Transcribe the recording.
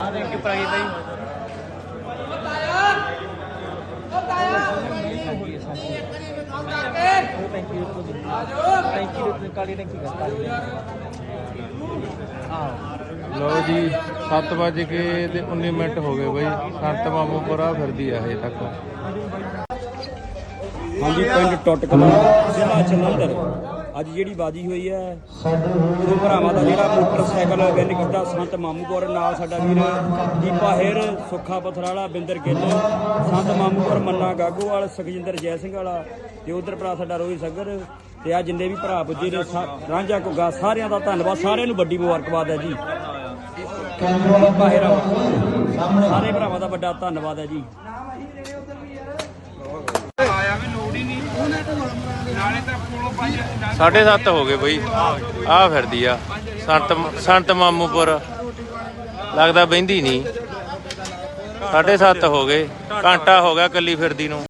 Thank you ਭਾਈ ਭਾਈ ਲਓ ਜੀ 7 ਵਜੇ ਕੇ ਤੇ 19 ਮਿੰਟ ਹੋ ਗਏ ਬਈ। ਸੰਤ ਮਾਮੂਪੁਰਾ ਫਿਰਦੀ ਆ ਹਜੇ ਤੱਕ। ਹਾਂਜੀ ਪਿੰਡ ਟੁੱਟ ਕਲਾਂ ਜ਼ਿਲ੍ਹਾ ਜਲੰਧਰ ਅੱਜ ਜਿਹੜੀ ਬਾਜੀ ਹੋਈ ਹੈ, ਦੋ ਭਰਾਵਾਂ ਦਾ ਜਿਹੜਾ ਮੋਟਰਸਾਈਕਲ ਵਿਨ ਕੀਤਾ ਸੰਤ ਮਾਮੂਪੁਰ ਨਾਲ ਸਾਡਾ ਵੀਰ ਦੀਪਾ ਹੇਰ, ਸੁੱਖਾ ਪਥਰਾਲਾ, ਬਿੰਦਰ ਗਿੱਲ, ਸੰਤ ਮਾਮੂਪੁਰ ਮੰਨਾ ਗਾਗੋਵਾਲ, ਸੁਖਜਿੰਦਰ ਜੈ ਸਿੰਘ ਵਾਲਾ ਤੇ ਉਧਰ ਭਰਾ ਸਾਡਾ ਰੋਹਿਤ ਸੱਗਰ ਤੇ ਆ ਜਿੰਨੇ ਵੀ ਭਰਾ ਪੁੱਜੇ ਨੇ, ਸਾ- ਰਾਂਝਾ ਘੁੱਗਾ, ਸਾਰਿਆਂ ਦਾ ਧੰਨਵਾਦ, ਸਾਰਿਆਂ ਨੂੰ ਵੱਡੀ ਮੁਬਾਰਕਬਾਦ ਹੈ ਜੀ। ਦੀਪਾ ਹੇਰਾ ਸਾਰੇ ਭਰਾਵਾਂ ਦਾ ਵੱਡਾ ਧੰਨਵਾਦ ਹੈ ਜੀ। ਸਾਢੇ 7 ਹੋ ਗਏ ਬਈ। ਆ ਫਿਰਦੀ ਆ। ਸੰਤ ਸੰਤ ਮਾਮੂਪੁਰ। ਲੱਗਦਾ ਬਹਿੰਦੀ ਨਹੀਂ। ਸਾਢੇ 7 ਹੋ ਗਏ। ਘੰਟਾ ਹੋ ਗਿਆ ਕੱਲੀ ਫਿਰਦੀ ਨੂੰ।